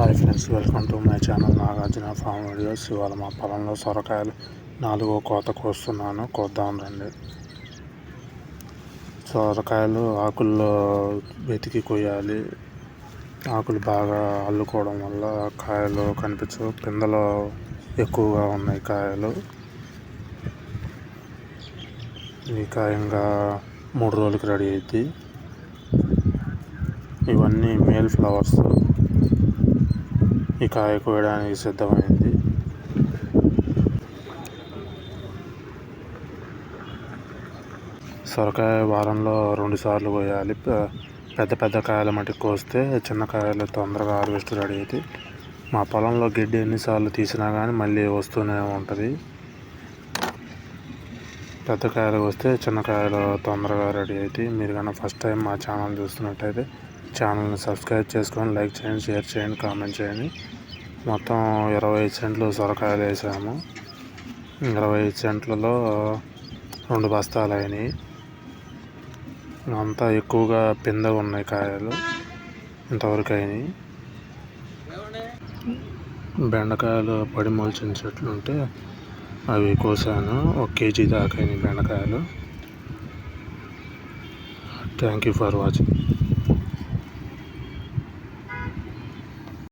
Hi friends welcome to my channel Nagarjuna farm videos. ఇవాళ మా పొలంలో సొరకాయలు నాలుగో కోత కోస్తున్నాను. కోద్దాం రండి. సొరకాయలు ఆకుల్లో వెతికి కొయ్యాలి. ఆకులు బాగా అల్లుకోవడం వల్ల కాయలు కనిపించవు. కిందలో ఎక్కువగా ఉన్నాయి కాయలు. ఈ కాయంగా మూడు రోజులకి రెడీ అవుతుంది ఇవన్నీ మేల్ ఫ్లవర్స్. ఈ కాయ కోయడానికి సిద్ధమైంది. సొరకాయ వారంలో రెండు సార్లు కోయాలి. పెద్ద పెద్ద కాయల మటుకు కోస్తే చిన్న కాయలు తొందరగా హార్వెస్ట్ రెడీ అవుతాయి మా పొలంలో గడ్డి ఎన్నిసార్లు తీసినా కానీ మళ్ళీ వస్తూనే ఉంటుంది. పెద్ద కాయలు వస్తే చిన్న కాయలు తొందరగా రెడీ అవుతాయి మీరు కన్నా ఫస్ట్ టైం మా ఛానల్ చూస్తున్నట్టయితే ఛానల్ని సబ్స్క్రైబ్ చేసుకొని లైక్ చేయండి షేర్ చేయండి కామెంట్ చేయండి. మొత్తం ఇరవై సెంట్లు సొరకాయలు వేసాము. ఇరవై సెంట్లలో రెండు బస్తాలు అయినాయి. అంతా ఎక్కువగా పింద ఉన్నాయి కాయలు. ఇంతవరకు అయినాయి. బెండకాయలు పడి మొలిచిన చెట్లు ఉంటే అవి కోసాను. ఒక కేజీ దాకా అయినాయి బెండకాయలు. Thank you for watching